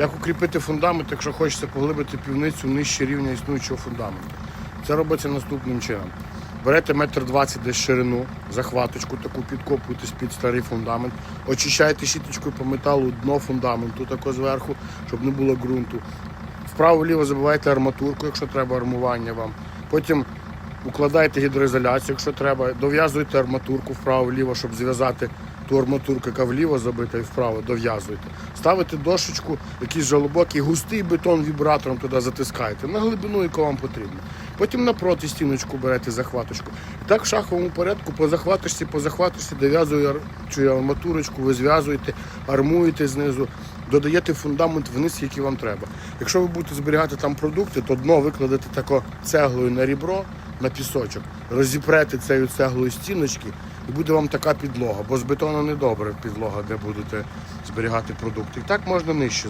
Як укріпити фундамент, якщо хочеться поглибити півницю нижче рівня існуючого фундаменту. Це робиться наступним чином. Берете метр двадцять десь ширину, захваточку таку підкопуєте під старий фундамент, очищаєте щіточкою по металу дно фундаменту, тако зверху, щоб не було ґрунту. Вправо-ліво забиваєте арматурку, якщо треба армування вам. Потім укладаєте гідроізоляцію, якщо треба, дов'язуєте арматурку вправо-ліво, щоб зв'язати ту арматурку, яка вліво забита і вправо дов'язуєте. Ставите дошечку, якийсь жалобокий, густий бетон вібратором туди затискаєте на глибину, яку вам потрібно. Потім напроти стіночку берете захваточку. І так в шаховому порядку по захваточці, по захваточці дов'язуєте арматурочку, ви зв'язуєте, армуєте знизу, додаєте фундамент вниз, який вам треба. Якщо ви будете зберігати там продукти, то дно викладете тако цеглою на рібро, на пісочок, розіпрете цією цеглою стіночки, і буде вам така підлога, бо з бетону не добре підлога, де будете зберігати продукти. І так можна нижче.